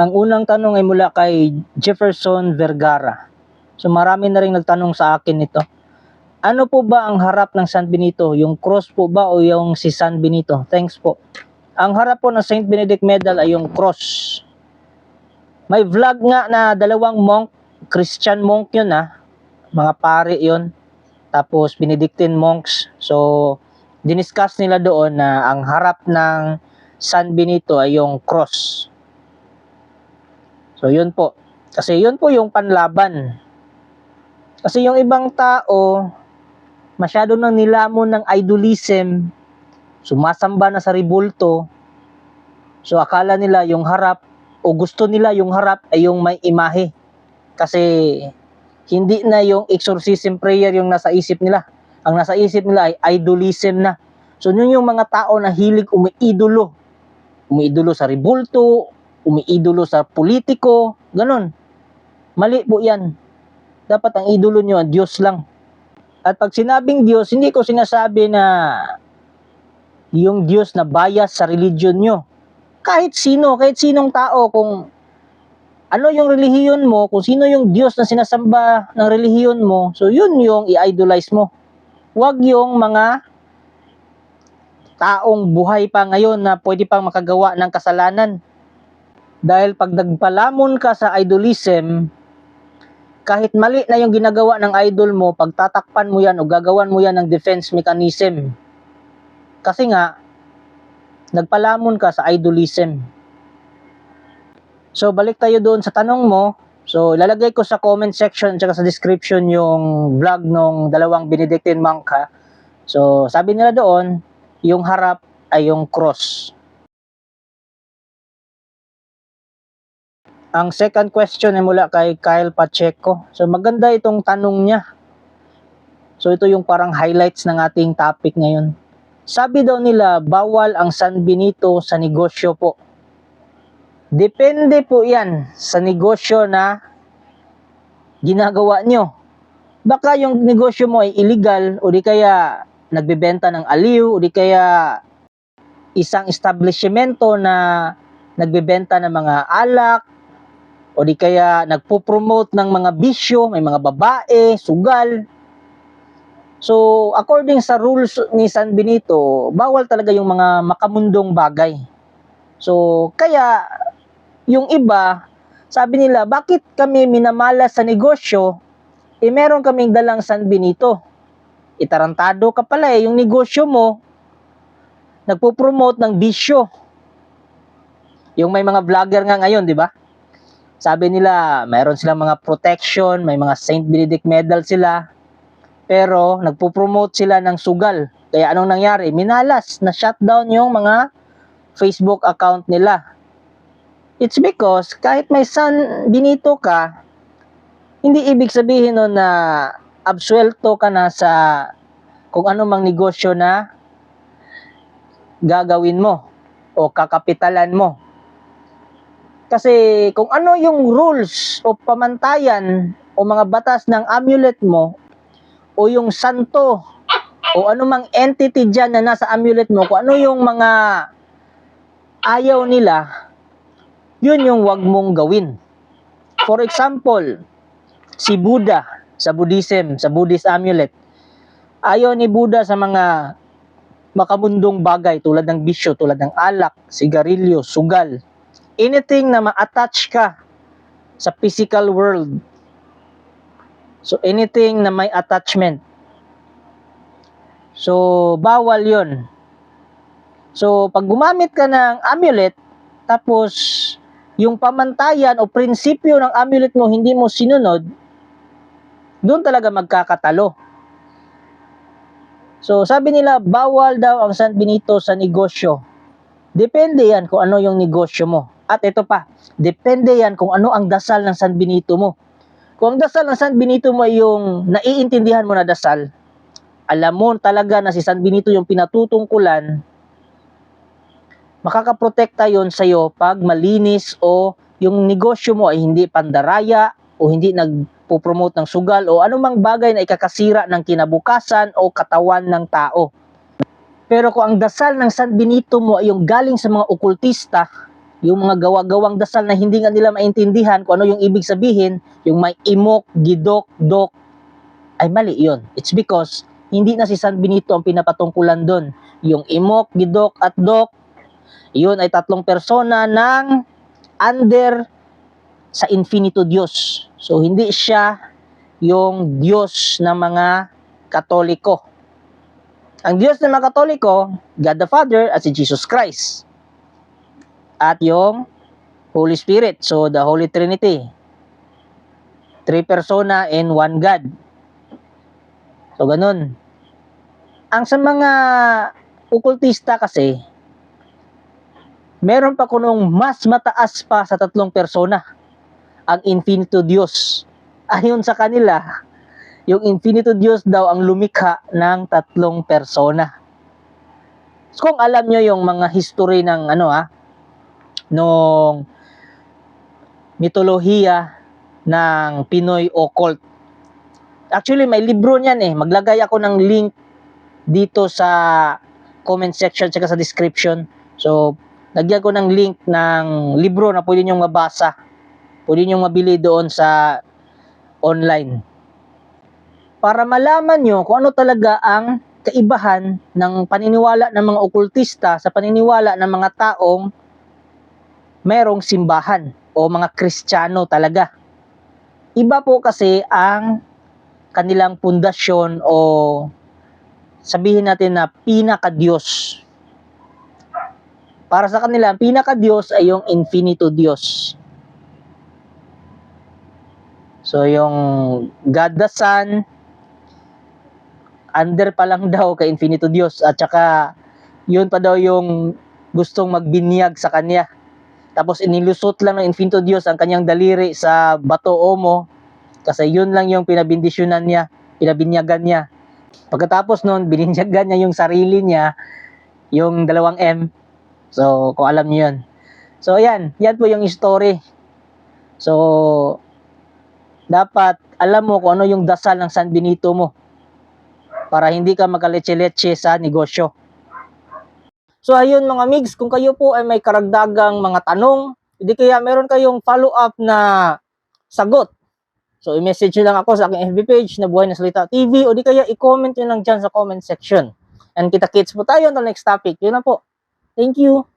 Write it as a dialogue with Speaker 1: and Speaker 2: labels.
Speaker 1: Ang unang tanong ay mula kay Jefferson Vergara. So marami na rin nagtanong sa akin nito. Ano po ba ang harap ng San Benito? Yung cross po ba o yung si San Benito? Thanks po. Ang harap po ng Saint Benedict Medal ay yung cross. May vlog nga na dalawang monk, Christian monk yun ah. Mga pare yun. Tapos Benedictine monks. So, diniscuss nila doon na ang harap ng San Benito ay yung cross. So, yun po. Kasi yun po yung panlaban. Kasi yung ibang tao, masyado nang nilamon ng idolism, sumasamba na sa ribulto, so akala nila yung harap, o gusto nila yung harap ay yung may imahe. Kasi hindi na yung exorcism prayer yung nasa isip nila. Ang nasa isip nila ay idolism na. So yun yung mga tao na hilig umiidolo. Umiidolo sa ribulto, umiidolo sa politiko, ganun. Mali po yan. Dapat ang idolo nyo, Diyos lang. At pag sinabing Diyos, hindi ko sinasabi na yung Diyos na bias sa religion nyo. Kahit sino, kahit sinong tao, kung ano yung relihiyon mo, kung sino yung Diyos na sinasamba ng relihiyon mo, so yun yung i-idolize mo. Huwag yung mga taong buhay pa ngayon na pwede pang makagawa ng kasalanan. Dahil pag nagpalamon ka sa idolism, kahit mali na yung ginagawa ng idol mo, pagtatakpan mo yan o gagawan mo yan ng defense mechanism. Kasi nga, nagpalamon ka sa idolism. So, balik tayo doon sa tanong mo. So, ilalagay ko sa comment section at sa description yung vlog ng dalawang Benedictine monk ha. So, sabi nila doon, yung harap ay yung cross. Ang second question ay mula kay Kyle Pacheco. So maganda itong tanong niya. So ito yung parang highlights ng ating topic ngayon. Sabi daw nila, bawal ang San Benito sa negosyo po. Depende po yan sa negosyo na ginagawa nyo. Baka yung negosyo mo ay illegal o di kaya nagbebenta ng aliw o di kaya isang establishmento na nagbebenta ng mga alak o di kaya nagpo-promote ng mga bisyo, may mga babae, sugal. So, according sa rules ni San Benito, bawal talaga yung mga makamundong bagay. So, kaya yung iba, sabi nila, bakit kami minamalas sa negosyo, eh meron kaming dalang San Benito. Itarantado ka pala eh, yung negosyo mo, nagpo-promote ng bisyo. Yung may mga vlogger nga ngayon, di ba? Sabi nila, mayroon silang mga protection, may mga Saint Benedict medal sila. Pero nagpo-promote sila ng sugal. Kaya anong nangyari? Minalas, na shutdown yung mga Facebook account nila. It's because kahit may San Benito ka, hindi ibig sabihin nun na absuelto ka na sa kung ano mang negosyo na gagawin mo o kakapitalan mo. Kasi kung ano yung rules o pamantayan o mga batas ng amulet mo o yung santo o anumang entity dyan na nasa amulet mo, kung ano yung mga ayaw nila, yun yung wag mong gawin. For example, si Buddha sa Buddhism, sa Buddhist amulet, ayaw ni Buddha sa mga makamundong bagay tulad ng bisyo, tulad ng alak, sigarilyo, sugal, anything na ma-attach ka sa physical world. So, anything na may attachment. So, bawal yon. So, pag gumamit ka ng amulet, tapos, yung pamantayan o prinsipyo ng amulet mo hindi mo sinunod, doon talaga magkakatalo. So, sabi nila, bawal daw ang San Benito sa negosyo. Depende yan kung ano yung negosyo mo. At ito pa, depende yan kung ano ang dasal ng San Benito mo. Kung ang dasal ng San Benito mo ay yung naiintindihan mo na dasal, alam mo talaga na si San Benito yung pinatutungkulan, makakaprotekta yon sa'yo pag malinis o yung negosyo mo ay hindi pandaraya o hindi nagpo-promote ng sugal o anumang bagay na ikakasira ng kinabukasan o katawan ng tao. Pero kung ang dasal ng San Benito mo ay yung galing sa mga okultista, yung mga gawa-gawang dasal na hindi nga nila maintindihan kung ano yung ibig sabihin, yung may imok, gidok, dok, ay mali yon. It's because hindi na si San Benito ang pinapatungkulan doon. Yung imok, gidok, at dok, yun ay tatlong persona ng under sa infinito Diyos. So, hindi siya yung Diyos ng mga Katoliko. Ang Diyos ng mga Katoliko, God the Father at si Jesus Christ. At yung Holy Spirit, so the Holy Trinity. Three persona in one God. So, ganun. Ang sa mga okultista kasi, meron pa kunong mas mataas pa sa tatlong persona, ang infinito Diyos. Ayon sa kanila, yung infinito Diyos daw ang lumikha ng tatlong persona. So, kung alam nyo yung mga history ng ano ah, nung mitolohiya ng Pinoy occult. Actually, may libro niyan eh. Maglagay ako ng link dito sa comment section tsaka sa description. So, Lagyan ko ng link ng libro na pwede nyong mabasa. Pwede nyong mabili doon sa online. Para malaman nyo kung ano talaga ang kaibahan ng paniniwala ng mga okultista sa paniniwala ng mga taong merong simbahan o mga kristyano talaga. Iba po kasi ang kanilang pundasyon o sabihin natin na pinaka-Diyos para sa kanila, ang pinaka-Diyos ay yung infinito Diyos. So, yung God the Son, under pa lang daw kay infinito Diyos. At saka, yun pa daw yung gustong magbinyag sa kanya. Tapos, inilusot lang ng infinito Diyos ang kanyang daliri sa bato omo. Kasi yun lang yung pinabindisyonan niya, pinabinyagan niya. Pagkatapos nun, bininyagan niya yung sarili niya, yung dalawang M, So, kung alam niyo yun. So, ayan. Yan po yung story. So, dapat alam mo kung ano yung dasal ng San Benito mo para hindi ka makaletse-letse sa negosyo. So, ayun mga migs, kung kayo po ay may karagdagang mga tanong, hindi kaya meron kayong follow-up na sagot. So, i-message nyo lang ako sa aking FB page na Buhay na Salita TV o di kaya i-comment nyo lang dyan sa comment section. And kita-kits po tayo until next topic. Yun na po. Thank you.